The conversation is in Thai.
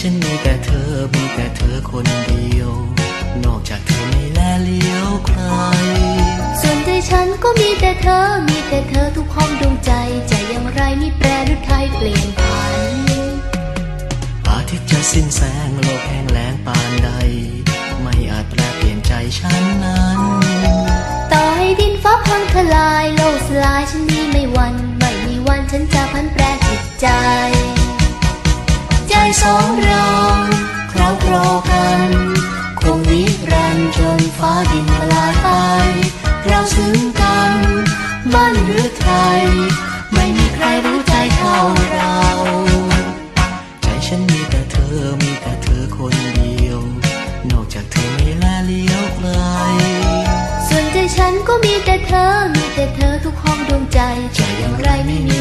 ฉันมีแต่เธอ มีแต่เธอคนเดียว นอกจากเธอไม่แลเลี้ยวใคร ส่วนใจฉันก็มีแต่เธอ มีแต่เธอทุกห้องดวงใจ ใจอย่างไรไม่แปรหรือไทยเปลี่ยนผัน อาทิตย์จะสิ้นแสงโลกแห้งแล้งปานใด ไม่อาจแปลเปลี่ยนใจฉันนั้น ต่อให้ดินฟ้าพังทลายโลกสลายฉันนี้ไม่หวัน ไม่มีวันฉันจะพันแปรจิตใจใจ สองเราคราวครอกัน คงนิรันดร์จนฟ้าดินละลายไปเราซึ้งกันบ้านหรือไทย ไม่มีใครรู้ใจเท่าเรา ใจฉันมีแต่เธอมีแต่เธอคนเดียว นอกจากเธอไม่แลเลี้ยวใครส่วนใจฉันก็มีแต่เธอมีแต่เธอทุกห้องดวงใจใจอย่างไรไม่มี